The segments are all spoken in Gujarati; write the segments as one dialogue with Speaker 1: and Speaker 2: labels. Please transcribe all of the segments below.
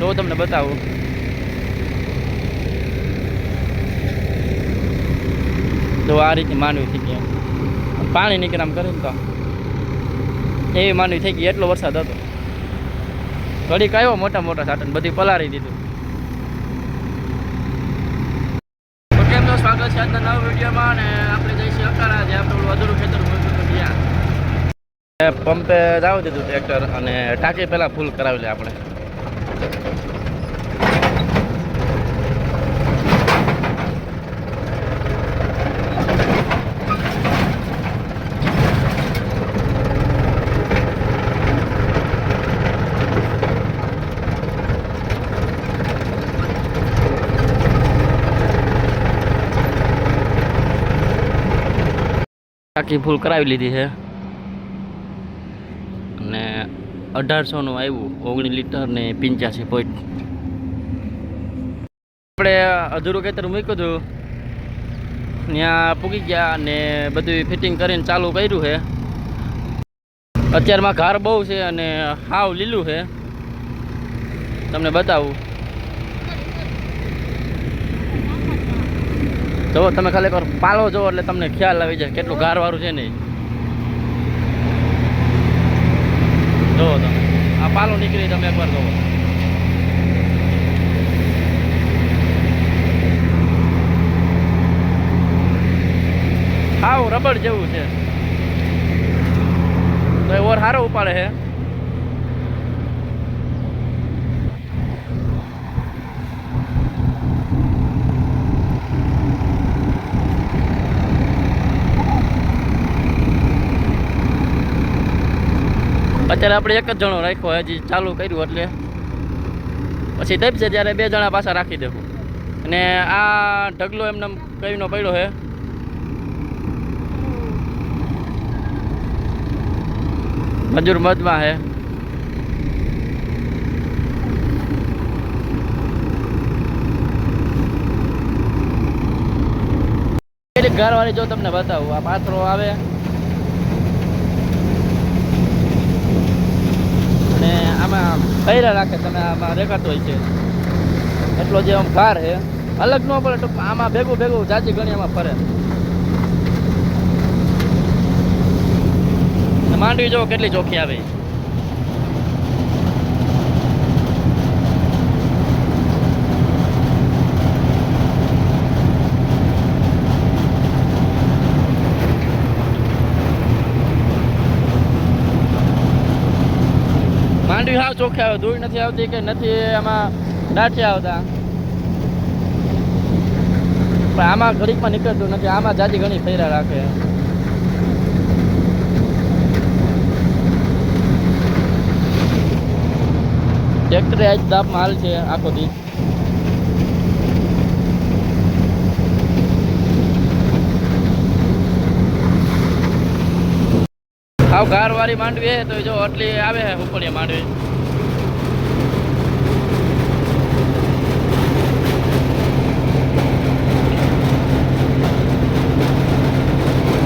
Speaker 1: તો તમને બતાવું. તો આ રીતની માંડવી થઈ ગયા પાણી નીકળે આમ કરે ને તો. એવી માંડવી થઈ ગઈ, એટલો વરસાદ હતો. ઘડીક આવ્યો મોટા મોટા સાટન, બધી પલાળી દીધું. સ્વાગત છે આજના નવા વિડીયોમાં અને આપણે જઈશું અકારા જે આપણે અધૂરું ખેતર પંપે જાવ દીધું ટ્રેક્ટર અને ટાંકી પહેલાં ફૂલ કરાવી લે આપણે. ટાંકી ફૂલ કરાવી લીધી છે અને અઢારસોનું આવ્યું, ઓગણીસ લીટર ને પંચ્યાસી પોઈન્ટ આપણે અધૂરું ખેતર મૂક્યું હતું. ત્યાં પૂગી ગયા અને બધું ફિટિંગ કરીને ચાલુ કર્યું છે. અત્યારમાં ઘાર બહુ છે અને હાવ લીલું છે. તમને બતાવું. જો તમે ખાલી પાલો જો એટલે તમને ખ્યાલ આવી જાય કેટલું ઘારવાળું છે ને જુઓ તમે. આ પાલો નીકળી તમે એકવાર જોવો હાવ રબડ જેવું છે. તો ઓર સારો ઉપાડે છે અત્યારે આપણે એક જ જણો રાખ્યો હજી ચાલુ કર્યું એટલે પછી દબશે ત્યારે બે જણા પાછા રાખી દેવું. અને આ ઢગલો એમને કઈનો પડ્યો છે મજૂર મધમાં છે ઘરવાળી જો તમને બતાવું, આ પાથરો આવે અને આમાં ખૈરા રાખે, તમે આમાં રેખાતો હોય છે. એટલો જે આમ કાર છે, અલગ ન પડે તો આમાં ભેગું ભેગું જાજી ગણી આમાં ફરે માંડવી જો કેટલી ચોખ્ખી આવે. માંડવી હાવ ચોખ્ખી આવે, ધૂળ નથી આવતી કે નથી આમાં ડાઠિયા આવતા. પણ આમાં ઘડીકમાં નીકળતું નથી, આમાં જાજી ઘણી ફેરા રાખે. ટ્રેક્ટરે આજ દાપમાં હાલ છે આખો દી હાવ ગારવાળી માંડવી હે તો જો આટલી આવે હે માંડવી.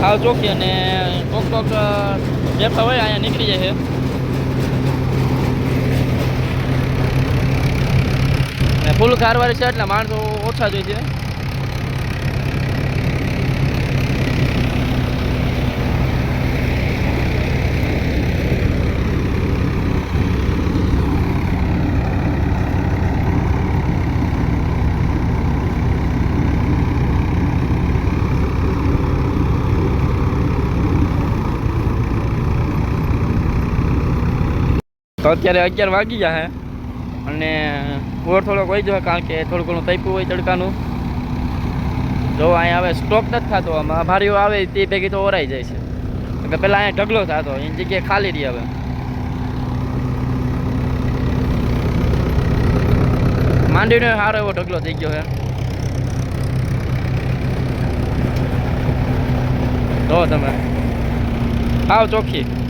Speaker 1: આવ ચોકી અને કોક કોક બેઠા હોય, અહીંયા નીકળી જાય છે. ફૂલ કારવારી છે, એટલે માણસો ઓછા જોઈએ છે. અત્યારે અગિયાર વાગી જાય અને ઓર થોડોક હોય જાય કારણ કે થોડું ઘણું તૈપું હોય તડકાનું. જો અહીંયા હવે સ્ટોક નથી થતો આમાં. ભારીઓ આવે તે ભેગી તો ઓરાઈ જાય છે. કે પહેલાં અહીંયા ઢગલો થતો, એની જગ્યાએ ખાલી રહી હવે. માંડીનો સારો એવો ઢગલો થઈ ગયો છે જો તમે. આવ ચોખ્ખી.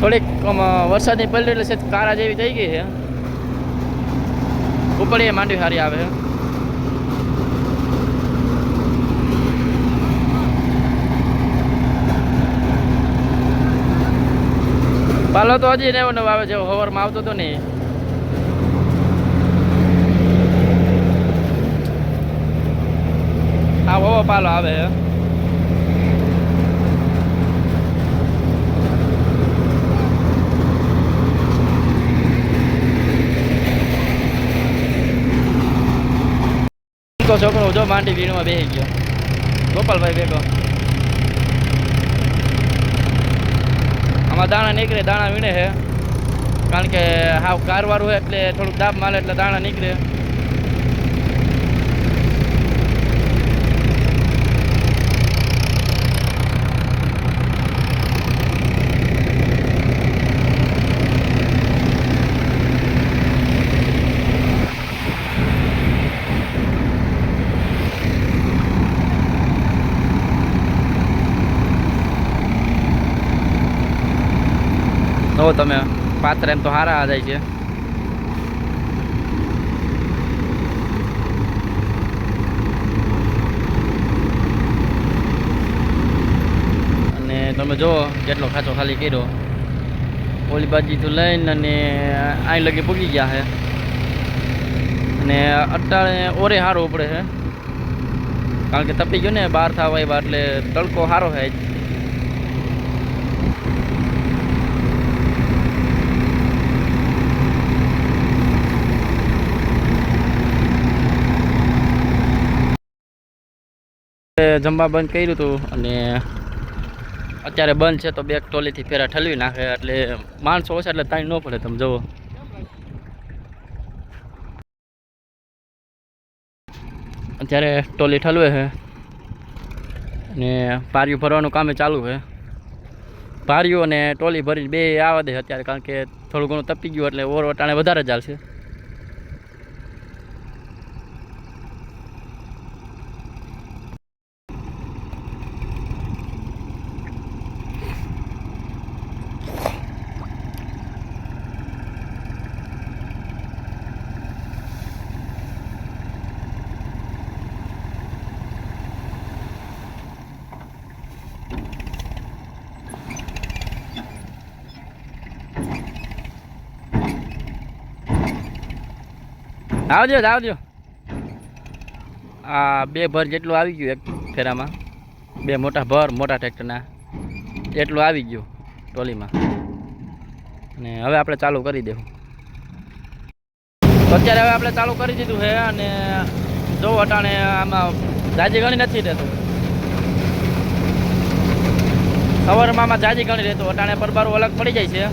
Speaker 1: થોડીક વરસાદની પલટી એટલે સેજ કારા જેવી થઈ ગઈ છે. ઉપડીએ માંડવી સારી આવે. પાલો તો હજી નવો નવો આવે છે હવરમાં આવતો તો નહીં આ હવો પાલો આવે. છે છોકરો જો માંડી વીણમાં બેસી ગયો. ગોપાલભાઈ ભેગો. આમાં દાણા નીકળે, દાણા વીણે છે. કારણ કે હાવ કારવાળું હોય એટલે થોડુંક દાબ માલે એટલે દાણા નીકળે. તો તમે. પાત્ર એમ તો સારા જાય છે. અને તમે જુઓ કેટલો ખાચો ખાલી કર્યો. ઓલી બાજુથી લઈને અને અહીં લગી પૂગી ગયા છે અને અત્યારે ઓરે સારું ઉપડે છે કારણ કે તપી ગયો ને બહાર થવા આવ્યા એટલે તડકો સારો છે જમવા બંધ કર્યું હતું અને અત્યારે બંધ છે તો બે ટોલીથી ફેરા ઠલવી નાખે એટલે માણસો ઓછા એટલે તાઈ ન પડે તમે જુઓ. અત્યારે ટોલી ઠલવે છે અને પાર્યું ભરવાનું કામે ચાલુ છે. પાર્યું અને ટોલી ભરીને બે આવા દે અત્યારે કારણ કે થોડું ઘણું તપી ગયું એટલે ઓર વટાણે વધારે ચાલશે આવજો આવજો. આ બે ભર જેટલું આવી ગયું એક ફેરામાં. બે મોટા ભર, મોટા ટ્રેક્ટરના. એટલું આવી ગયું ટોલીમાં. અને હવે આપણે ચાલુ કરી દેવું. અત્યારે હવે આપણે ચાલુ કરી દીધું છે અને જો અટાણે આમાં જાજી ગણી નથી રહેતું. સવારમાં જાજી ગણી રહેતું. અટાણે પરબારું અલગ પડી જાય છે.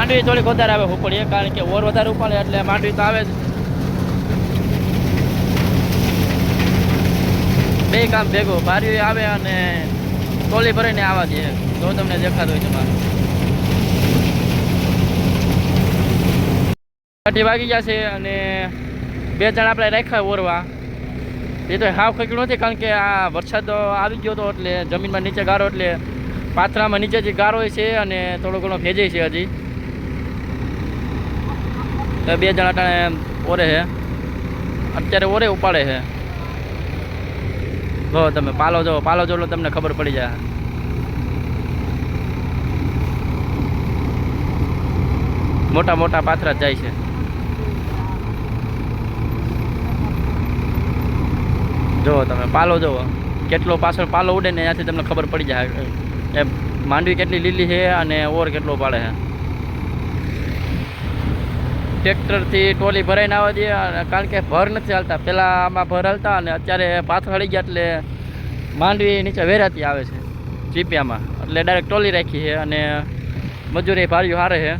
Speaker 1: માંડવી થોડીક વધારે આવે ઉપડીએ કારણ કે ઓર વધારે ઉપાડે એટલે માંડવી તો આવે જ. બે કામ ભેગું ભારી આવે અને ટોલી ભરીને આવવા દે. જો તમને દેખાતું હોય તમારે અઢી વાગી જશે અને બે જણ આપણે રાખ્યા ઓરવા. એ તો હાવ ખક્યું નથી કારણ કે આ વરસાદ આવી ગયો હતો એટલે જમીનમાં નીચે ગારો એટલે પાથરામાં નીચે જે ગારો છે અને થોડો ઘણો ભેજે છે હજી. તો બે જણા ટાણે ઓરે છે અત્યારે ઓરે ઉપાડે છે જો તમે, પાલો જો પાલો જો તમને ખબર પડી જાય. મોટા મોટા પાથરા જાય છે. જુઓ તમે, પાલો જુઓ કેટલો પાછળ પાલો ઉડે ને ત્યાંથી તમને ખબર પડી જાય. એ માંડવી કેટલી લીલી છે અને ઓર કેટલો પાડે છે ટ્રેક્ટરથી ટોલી ભરાઈને આવવા દે કારણ કે ભર નથી હાલતા. પહેલાં આમાં ભર હાલતા અને અત્યારે પાથર હળી ગયા એટલે માંડવી નીચે વેરાતી આવે છે ચીપિયામાં એટલે ડાયરેક્ટ ટોલી રાખી છે અને મજૂરી ભાર્યું હારે છે.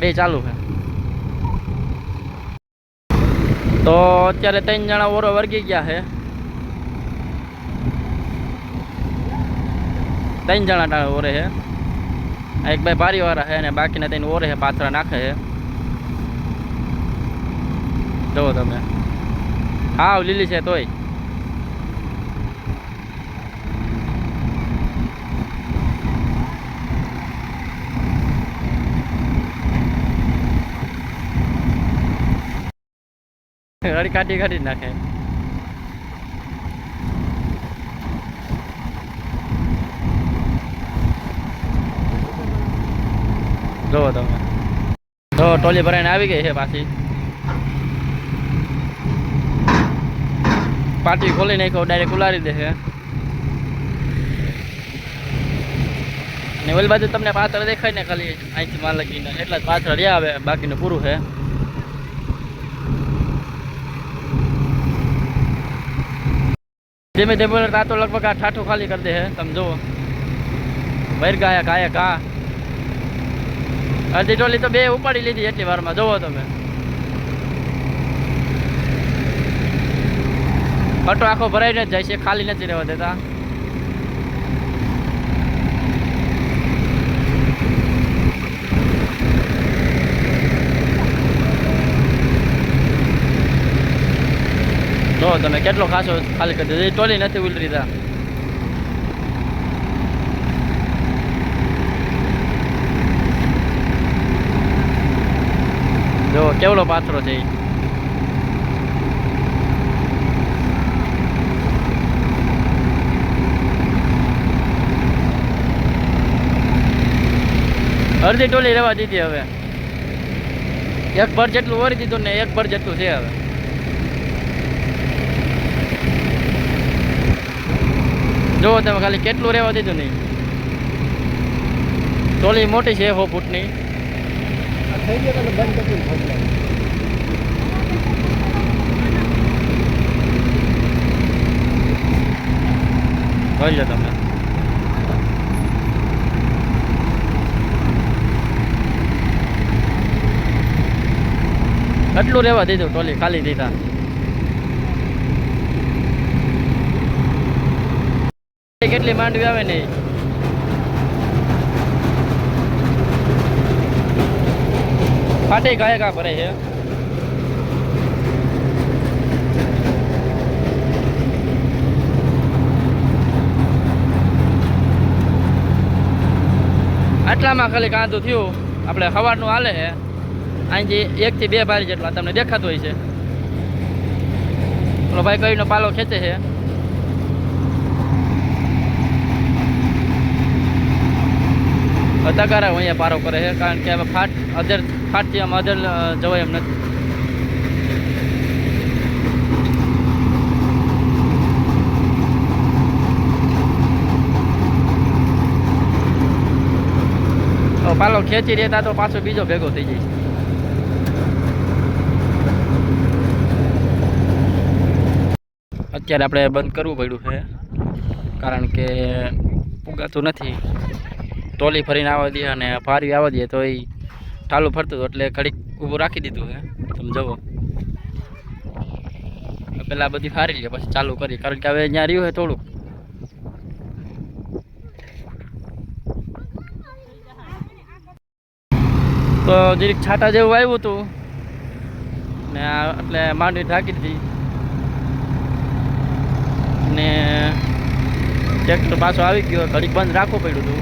Speaker 1: બે ચાલુ છે. તો અત્યારે ત્રણ જણા ઓરો વર્ગી ગયા છે. ત્રણ જણા ઓરે છે. એક ભાઈ ભારી વાળા છે અને બાકીના ત્રણ ઓરે છે, પાથરા નાખે છે. જુઓ તમે. હા લીલી છે તોય. ગાડી કાઢી કાઢી નાખે. જુઓ તમે. જો ટોલી ભરાઈને આવી ગઈ છે પાછી. પાટી ખોલી નાખ્યો ડાયરેક્ટ ઉલારી દે છે. ને ઓલી બાજુ તમને પાછળ દેખાય ને ખાલી અહીંથી માલ લગીને એટલા જ પાછળ રહ્યા આવે બાકીનું પૂરું છે. ધીમે ધીમે આ તો લગભગ આ ઠાઠું ખાલી કરી દે છે, તમે જુઓ. વૈર ગાયા ગાયા કા અડધી ટોલી તો બે ઉપાડી લીધી એટલી વારમાં, જુઓ તમે. પટો આખો ભરાઈને જ જાય છે, ખાલી નથી રહેવા દેતા. જો, તમે કેટલો ખાસો ખાલી કરી દીધો. એ ટોલી નથી ઉલરી તા જો કેવડો પાથરો છે ઈ. અડધી ટોલી રહેવા દીધી હવે. એક ભર જેટલું વળી દીધું ને એક ભર જેટલું છે હવે. જુઓ તમે ખાલી કેટલું રહેવા દીધું નહીં ટોલી મોટી છે સો ફૂટની. જોઈ લો તમે. એટલું રહેવા દીધું ટોલી ખાલી દીધા. કેટલી માંડવી આવે ને. ફાટે ગાય કા ભરે છે. આટલામાં ખાલી કાંદું થયું. આપણે સવારનું હાલે છે. અહીંથી એકથી બે બારી જેટલા તમને દેખાતું હોય છે. પેલો ભાઈ કઈનો પાલો ખેંચે છે. તગારા અહીંયા પારો કરે છે, કારણ કે હવે ફાટ અધર ફાટથી આમ અધર જવાય એમ નથી. પાલો ખેંચી રહેતા તો પાછો બીજો ભેગો થઈ જાય. અત્યારે આપણે બંધ કરવું પડ્યું છે. કારણ કે પુગાતું નથી. ટોલી ફરીને આવવા દઈએ અને ફારવી આવવા દઈએ તો એ ઠાલું ફરતું હતું એટલે ઘડીક ઊભું રાખી દીધું છે. તમે જુઓ. પહેલાં બધી ફારી લે, પછી ચાલુ કરી કારણ કે હવે અહીંયા રહ્યું છે થોડુંક. તો જરીક છાટા જેવું આવ્યું હતું. ને એટલે માંડવી ઢાંકી દીધી. ને ટ્રેક્ટર પાછો આવી ગયો. ઘડીક બંધ રાખવું પડ્યું હતું.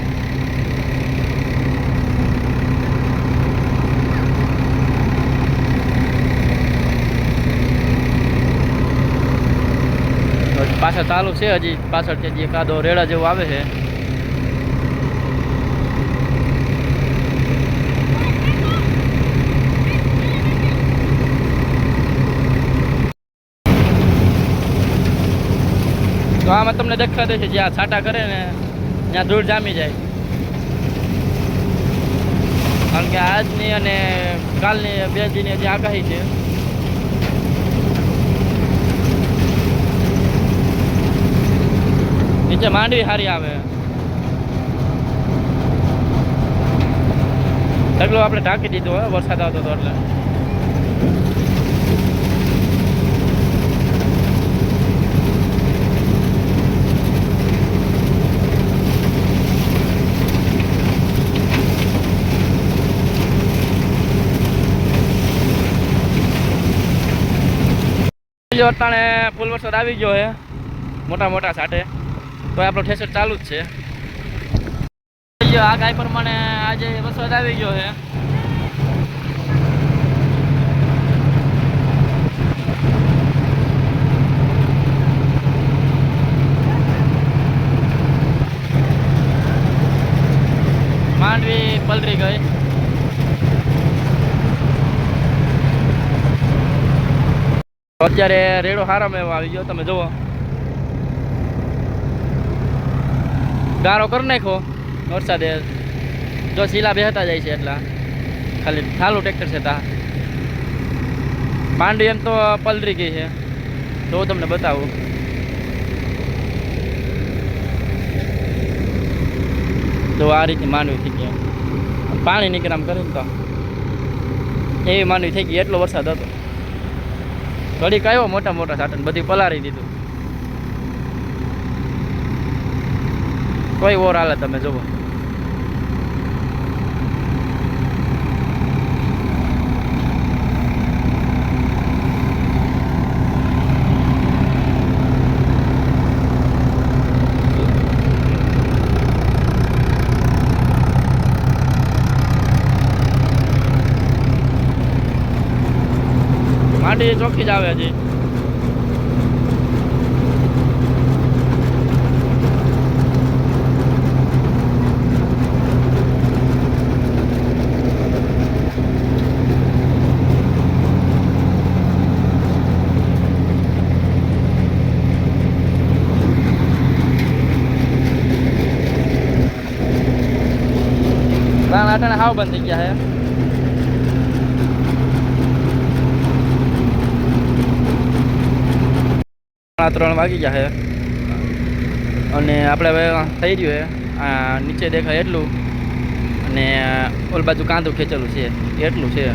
Speaker 1: પાછા ચાલુ છે. હજી પાછળ જે કાદો રેડા જેવો આવે છે તો આમાં તમને દેખાડે છે જ્યાં છાંટા કરે ને, ત્યાં ધૂળ જામી જાય. કારણ કે આજની અને કાલની બે દીની હજી આગાહી છે. નીચે માંડવી સારી આવે. ઢગલો આપણે ઢાંકી દીધો વરસાદ આવતો હતો એટલે. જો અટાણે ફૂલ વરસાદ આવી ગયો છે, મોટા મોટા સાથે તો આપણો ઠેસર ચાલુ જ છે. આ ગાય પ્રમાણે આજે વરસાદ આવી ગયો છે માંડવી પલરી ગઈ અત્યારે રેડો હારામાં એવો આવી ગયો, તમે જુઓ. ગારો કરી નાખો વરસાદે. જો શીલા બેહતા જાય છે એટલા. ખાલી ચાલુ ટ્રેક્ટર છે તા. માંડવી એમ તો પલરી ગઈ છે. તો હું તમને બતાવું. તો આ રીતે માંડવી થઈ ગયા પાણી નીકળામ કરીને તો. એવી માંડવી થઈ ગઈ, એટલો વરસાદ હતો. ઘડીક આવ્યો મોટા મોટા સાટન બધી પલારી દીધું. કોઈ ઓર હાલે તમે જુઓ. માટી ચોખ્ખી જ આવે હજી. રાણ આટાણે હાવ બંધ થઈ ગયા છે આ ત્રણ વાગી જશે અને આપણે હવે થઈ રહ્યું છે. નીચે દેખાય એટલું. અને ઓલ બાજુ કાંદું ખેંચેલું છે. એટલું છે.